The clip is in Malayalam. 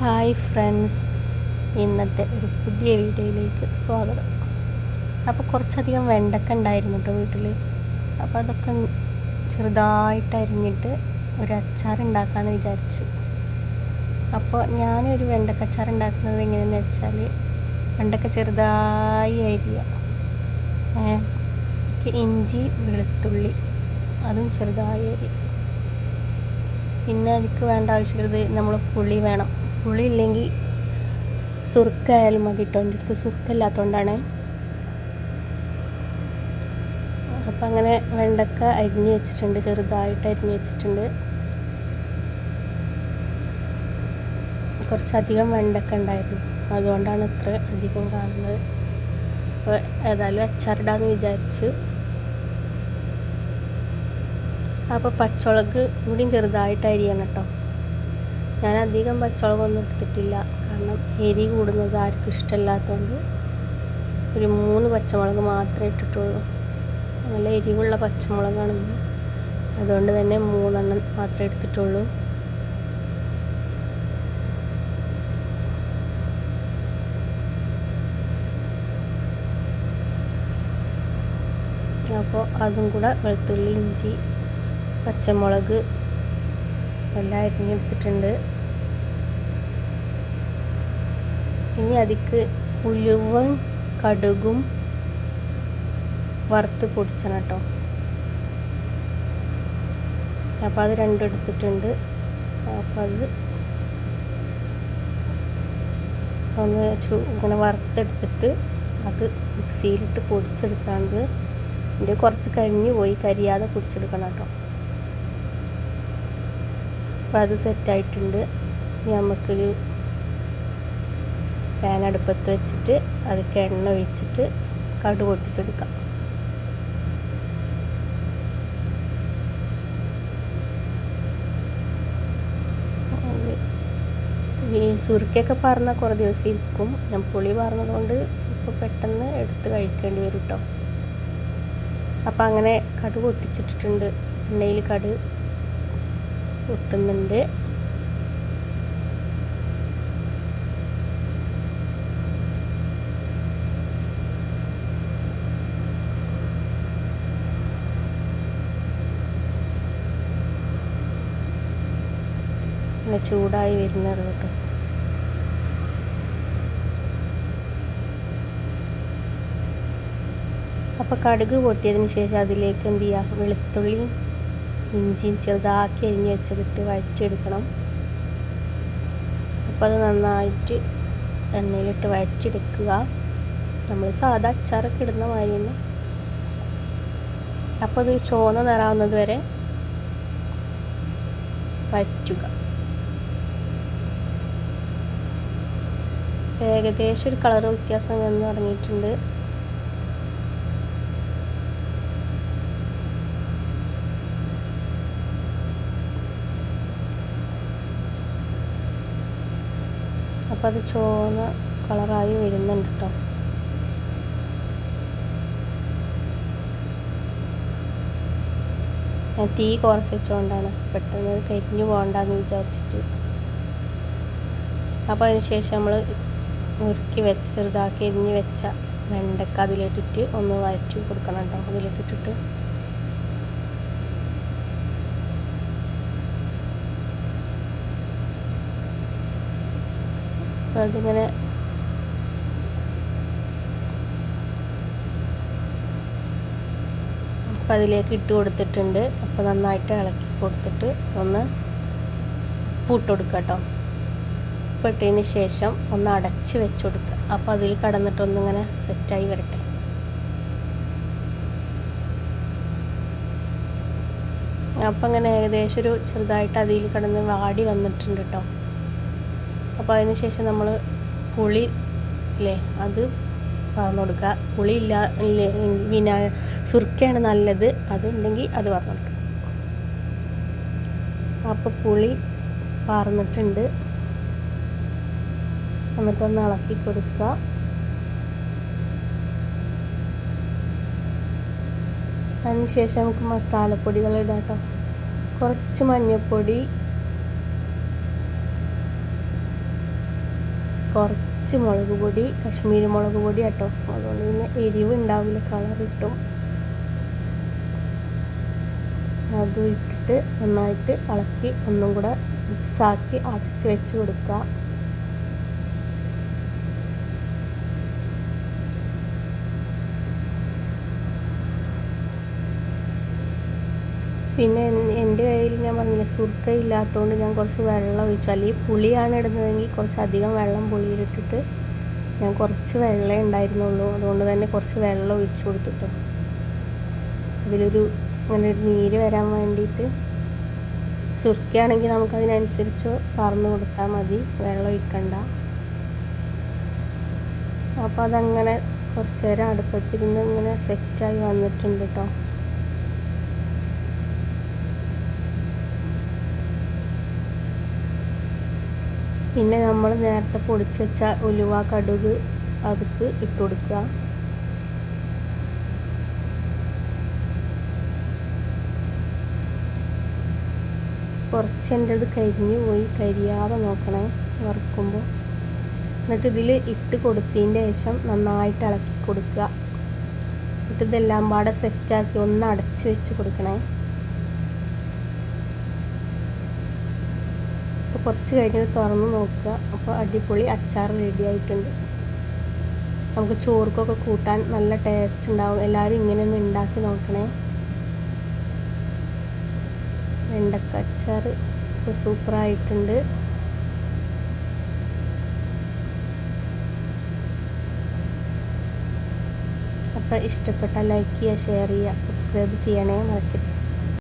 Hi friends. ഇന്നത്തെ ഒരു പുതിയ വീഡിയോയിലേക്ക് സ്വാഗതം. അപ്പോൾ കുറച്ചധികം വെണ്ടക്ക ഉണ്ടായിരുന്നു കേട്ടോ വീട്ടിൽ അപ്പോൾ അതൊക്കെ ചെറുതായിട്ട് അരിഞ്ഞിട്ട് ഒരു അച്ചാർ ഉണ്ടാക്കാമെന്ന് വിചാരിച്ചു. അപ്പോൾ ഞാനൊരു വെണ്ടക്ക അച്ചാർ ഉണ്ടാക്കുന്നത് എങ്ങനെയെന്ന് വെച്ചാൽ വെണ്ടക്ക ചെറുതായി അരിയുക ഇഞ്ചി വെളുത്തുള്ളി അതും ചെറുതായി അരി പിന്നെ അതിക്ക് വേണ്ട ആവശ്യമുള്ളത് നമ്മൾ പുളി വേണം. പുളി ഇല്ലെങ്കിൽ സുർക്ക മതി കേട്ടോ. എന്റെ അടുത്ത് സുർക്ക ഇല്ലാത്തതുകൊണ്ടാണ് അപ്പം അങ്ങനെ വെണ്ടക്ക അരിഞ്ഞ് വെച്ചിട്ടുണ്ട്. ചെറുതായിട്ട് അരിഞ്ഞ് വെച്ചിട്ടുണ്ട്. കുറച്ചധികം വെണ്ടക്ക ഉണ്ടായിരുന്നു. അതുകൊണ്ടാണ് ഇത്ര അധികം കാണുന്നത്. അപ്പോൾ ഏതായാലും അച്ചാറിടാന്ന് വിചാരിച്ച്. അപ്പോൾ പച്ചമുളക് കൂടിയും ചെറുതായിട്ട് അരിയണം കേട്ടോ. ഞാൻ അധികം പച്ചമുളകൊന്നും എടുത്തിട്ടില്ല കാരണം എരി കൂടുന്നത് ആർക്കും ഇഷ്ടമില്ലാത്തതുകൊണ്ട് ഒരു മൂന്ന് പച്ചമുളക് മാത്രമേ ഇട്ടിട്ടുള്ളൂ. നല്ല എരിവുള്ള പച്ചമുളകാണിത്. അതുകൊണ്ട് തന്നെ മൂന്നെണ്ണം മാത്രമേ എടുത്തിട്ടുള്ളൂ. അപ്പോൾ അതും കൂടെ വെളുത്തുള്ളി ഇഞ്ചി പച്ചമുളക് എല്ലാം അരിഞ്ഞെടുത്തിട്ടുണ്ട്. ഇനി അതിക്ക് ഉലുവ കടുകും വറുത്ത് പൊടിച്ചണം കേട്ടോ അപ്പോൾ അത് രണ്ടും എടുത്തിട്ടുണ്ട്. അപ്പോൾ അത് ഒന്ന് ഇങ്ങനെ വറുത്തെടുത്തിട്ട് അത് മിക്സിയിലിട്ട് പൊടിച്ചെടുത്താണ്ട്. എന്റെ കുറച്ച് കരിഞ്ഞു പോയി. കരിയാതെ പൊടിച്ചെടുക്കണം കേട്ടോ അപ്പോൾ അത് സെറ്റായിട്ടുണ്ട്. ഇനി നമുക്കൊരു പാൻ അടുപ്പത്ത് വെച്ചിട്ട് അതിക്ക് എണ്ണ ഒഴിച്ചിട്ട് കടു പൊട്ടിച്ചെടുക്കാം. ഈ സുരുക്കൊക്കെ പറഞ്ഞാൽ കുറേ ദിവസം ഇരിക്കും ഞാൻ പുളി പറഞ്ഞതുകൊണ്ട് ചിലപ്പോൾ പെട്ടെന്ന് എടുത്ത് കഴിക്കേണ്ടി വരും കേട്ടോ അപ്പം അങ്ങനെ കടു പൊട്ടിച്ചിട്ടിട്ടുണ്ട്. എണ്ണയിൽ കടു പൊട്ടുന്നുണ്ട് അങ്ങനെ ചൂടായി വരുന്നത് കേട്ടോ. അപ്പോൾ കടുക് പൊട്ടിയതിന് ശേഷം അതിലേക്ക് എന്ത് ചെയ്യുക വെളുത്തുള്ളിയും ഇഞ്ചിയും ചെറുതാക്കി അരിഞ്ഞ് വെച്ചതിട്ട് വഴറ്റിയെടുക്കണം. അപ്പോൾ അത് നന്നായിട്ട് എണ്ണയിലിട്ട് വഴറ്റിയെടുക്കുക. നമ്മൾ സാധാ അച്ചാറൊക്കെ ഇടുന്ന മാതിരി തന്നെ അപ്പോൾ അത് ചുവന്ന നിറാവുന്നത് വരെ വറ്റുക ഏകദേശം ഒരു കളർ വ്യത്യാസം വന്ന് തുടങ്ങിയിട്ടുണ്ട്. അപ്പോൾ അത് ചുവന്ന കളറായി വരുന്നുണ്ട് കേട്ടോ ഞാൻ തീ കുറച്ച് വെച്ചുകൊണ്ടാണ് പെട്ടെന്ന് കരിഞ്ഞു പോകണ്ടെന്ന് വിചാരിച്ചിട്ട്. അപ്പോൾ അതിന് ശേഷം നമ്മൾ മുറുക്കി വെച്ച് ചെറുതാക്കി എരിഞ്ഞ് വെച്ച വെണ്ടക്ക അതിലിട്ടിട്ട് ഒന്ന് വഴറ്റി കൊടുക്കണം കേട്ടോ അതിലിട്ടിട്ട് അപ്പോൾ അതിങ്ങനെ അപ്പം അതിലേക്ക് ഇട്ട് കൊടുത്തിട്ടുണ്ട്. അപ്പോൾ നന്നായിട്ട് ഇളക്കി കൊടുത്തിട്ട് ഒന്ന് ഉപ്പിട്ട് കൊടുക്കുക കേട്ടോ ഉപ്പിട്ടതിന് ശേഷം ഒന്ന് അടച്ച് വെച്ച് കൊടുക്കുക അപ്പോൾ അതിൽ കടന്നിട്ടൊന്നിങ്ങനെ സെറ്റായി വരട്ടെ. അപ്പം അങ്ങനെ ഏകദേശം ഒരു ചെറുതായിട്ട് അതിൽ കിടന്ന് വാടി വന്നിട്ടുണ്ട് കേട്ടോ. അപ്പോൾ അതിന് ശേഷം നമ്മൾ പുളി ഇല്ലേ അത് പറഞ്ഞു കൊടുക്കുക. പുളി ഇല്ല വിനാ സുർക്കയാണ് നല്ലത്. അതുണ്ടെങ്കിൽ അത് പറഞ്ഞു കൊടുക്കുക. അപ്പോൾ പുളി പാർന്നിട്ടുണ്ട് എന്നിട്ടൊന്ന് ഇളക്കി കൊടുക്കുക. അതിന് ശേഷം നമുക്ക് മസാലപ്പൊടികൾ ഇടാം കേട്ടോ കുറച്ച് മഞ്ഞൾപ്പൊടി കുറച്ച് മുളക് പൊടി കശ്മീരി മുളക് പൊടി കേട്ടോ അതുകൊണ്ട് പിന്നെ എരിവ് ഉണ്ടാവില്ല കളർ കിട്ടും. അതും ഇട്ടിട്ട് നന്നായിട്ട് ഇളക്കി ഒന്നും കൂടെ മിക്സാക്കി അടച്ച് വെച്ച് കൊടുക്കുക. പിന്നെ എന്റെ കയ്യിൽ ഞാൻ പറഞ്ഞില്ലേ സുർക്ക ഇല്ലാത്തതുകൊണ്ട് ഞാൻ കുറച്ച് വെള്ളം ഒഴിച്ചു. അല്ലെങ്കിൽ പുളിയാണ് ഇടുന്നതെങ്കിൽ കുറച്ചധികം വെള്ളം പുളിയിലിട്ടിട്ട് ഞാൻ കുറച്ച് വെള്ളം ഉണ്ടായിരുന്നുള്ളൂ. അതുകൊണ്ട് തന്നെ കുറച്ച് വെള്ളം ഒഴിച്ചു കൊടുത്തിട്ടു. അതിലൊരു അങ്ങനെ ഒരു നീര് വരാൻ വേണ്ടിയിട്ട് സുർക്കയാണെങ്കിൽ നമുക്കതിനനുസരിച്ച് പറന്ന് കൊടുത്താൽ മതി. വെള്ളം ഒഴിക്കണ്ട. അപ്പോൾ അതങ്ങനെ കുറച്ച് നേരം അടുപ്പത്തിരുന്ന് ഇങ്ങനെ സെറ്റായി വന്നിട്ടുണ്ട് കേട്ടോ പിന്നെ നമ്മൾ നേരത്തെ പൊടിച്ച് വെച്ച ഉലുവ കടുക് അതുക്ക് ഇട്ട് കൊടുക്കുക. കുറച്ച് എന്റെ അത് കരിഞ്ഞു പോയി കരിയാതെ നോക്കണേ വറുക്കുമ്പോൾ. എന്നിട്ട് ഇതിൽ ഇട്ട് കൊടുത്തതിന്റെ ശേഷം നന്നായിട്ട് ഇളക്കി കൊടുക്കുക. എന്നിട്ട് ഇതെല്ലാം പാടെ സെറ്റാക്കി ഒന്ന് അടച്ച് വെച്ച് കൊടുക്കണേ അപ്പോൾ കുറച്ച് കഴിഞ്ഞിട്ട് തുറന്ന് നോക്കുക. അപ്പോൾ അടിപൊളി അച്ചാർ റെഡി ആയിട്ടുണ്ട്. നമുക്ക് ചോർക്കൊക്കെ കൂട്ടാൻ നല്ല ടേസ്റ്റ് ഉണ്ടാവും. എല്ലാവരും ഇങ്ങനെ ഒന്ന് ഉണ്ടാക്കി നോക്കണേ. വെണ്ടക്ക അച്ചാർ ഇപ്പോൾ സൂപ്പറായിട്ടുണ്ട് അപ്പോൾ ഇഷ്ടപ്പെട്ടാൽ ലൈക്ക് ചെയ്യുക ഷെയർ ചെയ്യുക സബ്സ്ക്രൈബ് ചെയ്യണേ മറക്കരുത്.